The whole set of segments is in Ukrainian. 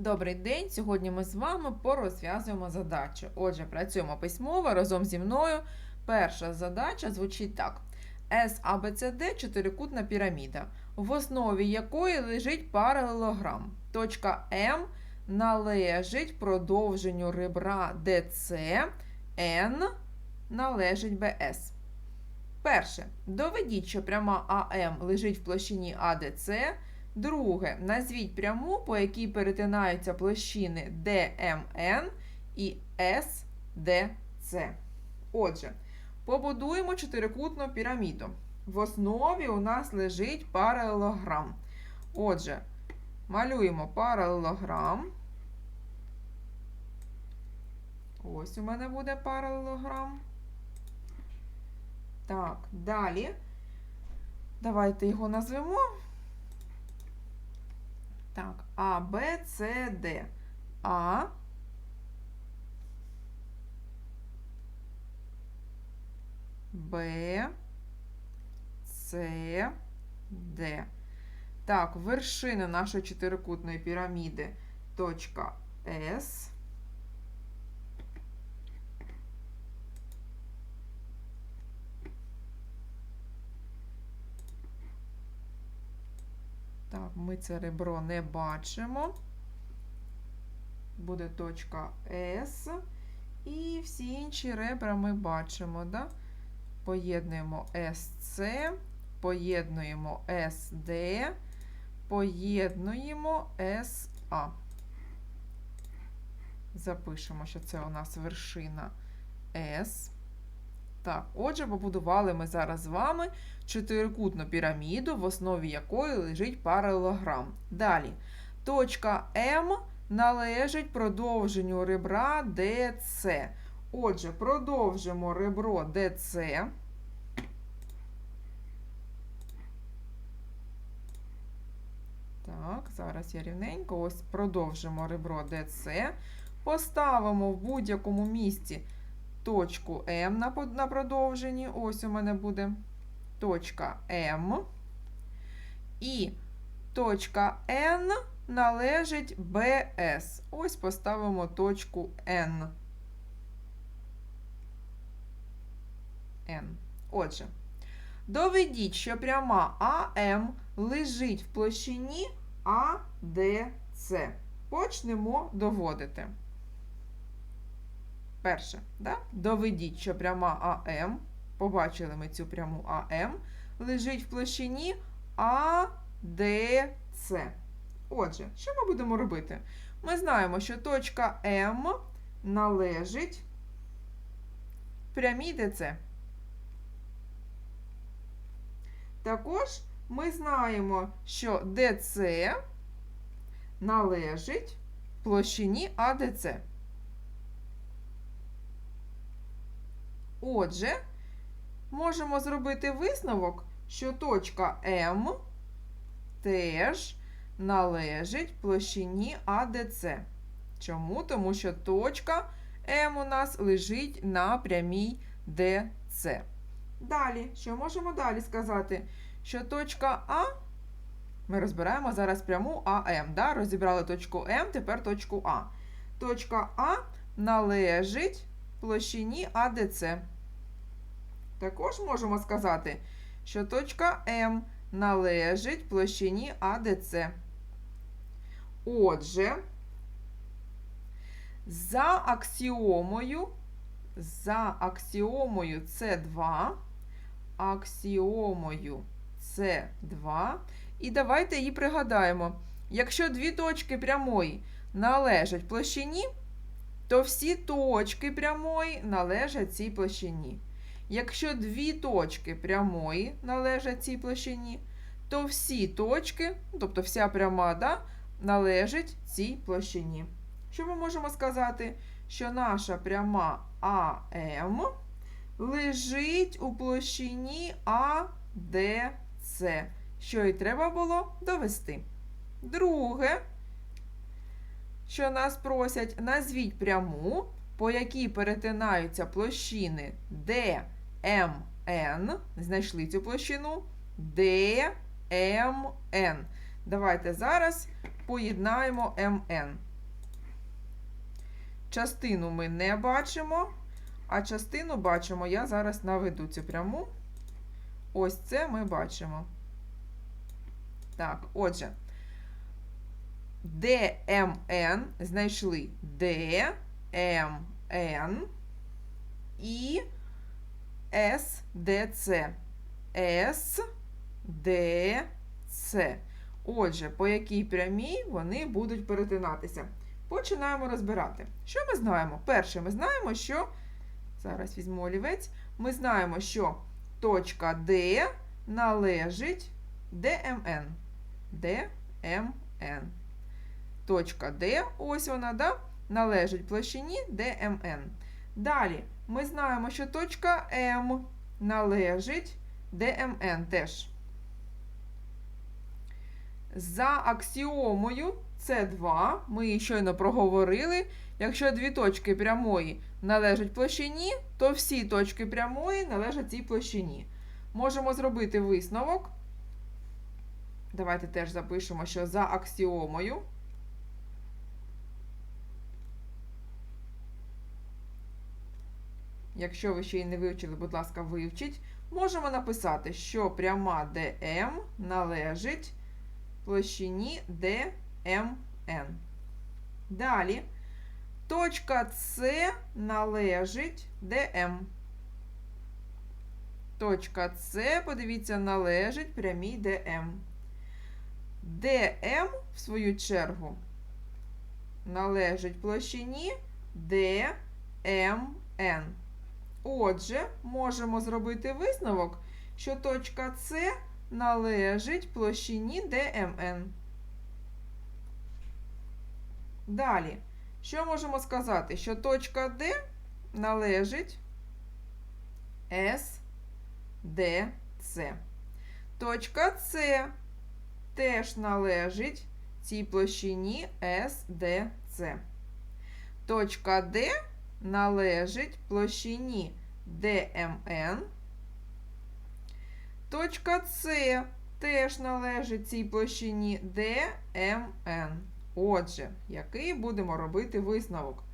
Добрий день! Сьогодні ми з вами порозв'язуємо задачу. Отже, працюємо письмово разом зі мною. Перша задача звучить так: САБЦД чотирикутна піраміда, в основі якої лежить паралелограм. Точка М належить продовженню ребра ДЦ, N належить БС. Перше. Доведіть, що пряма АМ лежить в площині АДЦ. Друге. Назвіть пряму, по якій перетинаються площини DMN і SDC. Отже, побудуємо чотирикутну піраміду. В основі у нас лежить паралелограм. Отже, малюємо паралелограм. Ось у мене буде паралелограм. Так, далі. Давайте його назвемо. Так, А, Б, С, Д. А. Б, С, Д. Так, вершина нашої чотирикутної піраміди точка С. Так, ми це ребро не бачимо. Буде точка С. І всі інші ребра ми бачимо. Да? Поєднуємо СЦ, поєднуємо СД, поєднуємо СА. Запишемо, що це у нас вершина С. Так, отже, побудували ми зараз з вами чотирикутну піраміду, в основі якої лежить паралелограм. Далі, точка М належить продовженню ребра DC. Отже, продовжимо ребро DC. Так, зараз я рівненько ось продовжимо ребро DC. Поставимо в будь-якому місці точку М на, продовженні. Ось у мене буде точка М. І точка N належить BS. Ось поставимо точку N. N. Отже, доведіть, що пряма АМ лежить в площині ADC. Почнемо доводити. Перше, да? доведіть, що пряма АМ, побачили ми цю пряму АМ, лежить в площині АДЦ. Отже, що ми будемо робити? Ми знаємо, що точка М належить прямій ДЦ. Також ми знаємо, що ДЦ належить площині АДЦ. Отже, можемо зробити висновок, що точка М теж належить площині АДЦ. Чому? Тому що точка М у нас лежить на прямій ДЦ. Далі, що можемо далі сказати? Що точка А, ми розбираємо зараз пряму АМ. Да? Розібрали точку М, тепер точку А. Точка А належить площині АДЦ. Також можемо сказати, що точка М належить площині АДЦ. Отже, за аксіомою, за аксіомою С2, аксіомою С2, і давайте її пригадаємо. Якщо дві точки прямої належать площині, то всі точки прямої належать цій площині. Якщо дві точки прямої належать цій площині, то всі точки, тобто вся пряма, да, належить цій площині. Що ми можемо сказати? Що наша пряма АМ лежить у площині АДЦ, що і треба було довести. Друге, що нас просять, назвіть пряму, по якій перетинаються площини DMN, знайшли цю площину, DMN. Давайте зараз поєднаємо МН. частину ми не бачимо, а частину бачимо. Я зараз наведу цю пряму. Ось це ми бачимо. Так, отже, ДМН знайшли ДМН і СДЦ. СДЦ. Отже, по якій прямій вони будуть перетинатися. Починаємо розбирати. Що ми знаємо? Перше, ми знаємо, що. Зараз візьму олівець. Ми знаємо, що точка D належить ДМН. ДМН. Точка D, ось вона, да, належить площині ДМН. Далі ми знаємо, що точка М належить ДМН теж. За аксіомою С2 ми її щойно проговорили. Якщо дві точки прямої належать площині, то всі точки прямої належать цій площині. Можемо зробити висновок. Давайте теж запишемо, що за аксіомою. Якщо ви ще й не вивчили, будь ласка, вивчіть. Можемо написати, що пряма ДМ належить площині ДМН. Далі точка С належить ДМ. Точка С, подивіться, належить прямій ДМ. ДМ, в свою чергу, належить площині ДМН. Отже, можемо зробити висновок, що точка С належить площині ДМН. Далі, що можемо сказати? Що точка Д належить СДЦ. Точка С теж належить цій площині СДЦ. Точка Д належить площині ДМН. Точка С теж належить цій площині ДМН. Отже, який будемо робити висновок?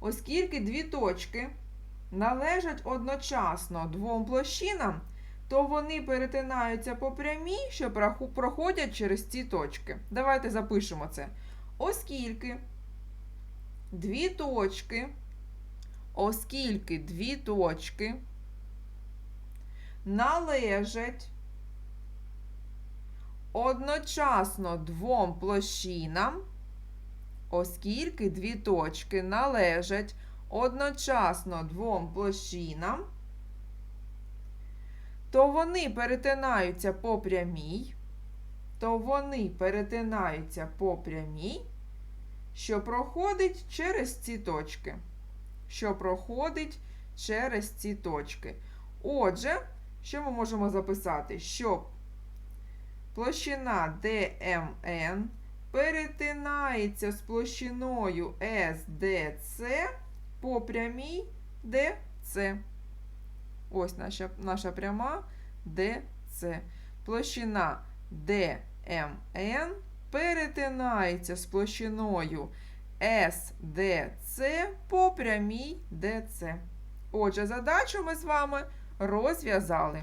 Оскільки дві точки належать одночасно двом площинам, то вони перетинаються по прямій, що проходять через ці точки. Давайте запишемо це. Оскільки дві точки, оскільки дві точки належать одночасно двом площинам, оскільки дві точки належать одночасно двом площинам, то вони перетинаються по прямій, то вони перетинаються по прямій, що проходить через ці точки. Що проходить через ці точки. Отже, що ми можемо записати? Що площина DMN перетинається з площиною SDC по прямій DC. Ось наша, наша пряма DC. Площина DMN перетинається з площиною SDC по прямій DC. Отже, задачу ми з вами розв'язали.